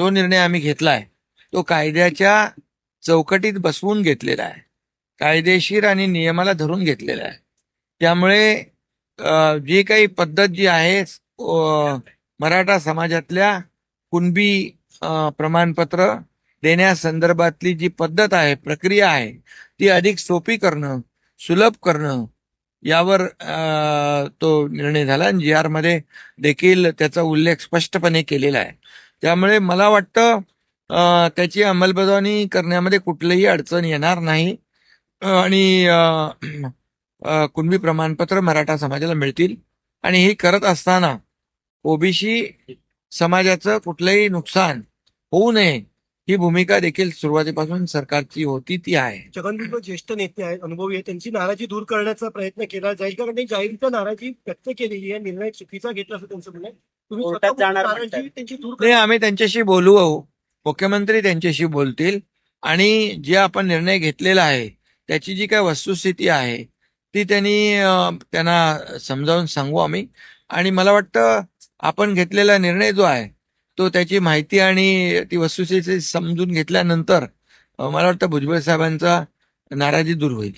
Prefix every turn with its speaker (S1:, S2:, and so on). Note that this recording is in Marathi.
S1: जो निर्णय आम्ही घेतलाय तो कायद्याच्या चौकटीत बसवून घेतलेला आहे. कायदेशीर आणि नियमाला धरून घेतलेला आहे. त्यामुळे जी काही पद्धत जी आहे मराठा समाजातल्या कुणबी प्रमाणपत्र देण्यासंदर्भातली जी पद्धत आहे प्रक्रिया आहे ती अधिक सोपी करणं सुलभ करणं यावर तो निर्णय झाला. आणि जी आरमध्ये देखील त्याचा उल्लेख स्पष्टपणे केलेला आहे. त्यामुळे मला वाटतं त्याची अंमलबजावणी करण्यामध्ये कुठलीही अडचण येणार नाही. आणि कुणबी प्रमाणपत्र मराठा समाजाला मिळतील. आणि हे करत असताना ओबीसी समाजाचं कुठलंही नुकसान होऊ नये ही भूमिका देखील सुरुवातीपासून सरकारची होती ती आहे.
S2: छगन ज्येष्ठ नेते आहेत अनुभवी आहे त्यांची नाराजी दूर करण्याचा प्रयत्न केला जाईल. कारण त्यांनी जाहीररित्या नाराजी व्यक्त केलेली आहे. निर्णय चुकीचा घेतला असं त्यांचं म्हणणं
S3: कोर्टात जाणार
S2: नाराजी
S3: म्हणताय.
S2: त्यांची दूर
S1: नाही आम्ही त्यांच्याशी बोलू मुख्यमंत्री त्यांच्याशी बोलतील. आणि जे आपण निर्णय घेतलेला आहे त्याची जी काय वस्तुस्थिती आहे ती त्यांनी अं, त्यांना समजावून सांगू आम्ही. आणि मला वाटतं आपण घेतलेला निर्णय जो आहे तो त्याची माहिती आणि ती वस्तुस्थिती समजून घेतल्यानंतर अं, मला वाटतं भुजबळ साहेबांचा नाराजी दूर होईल.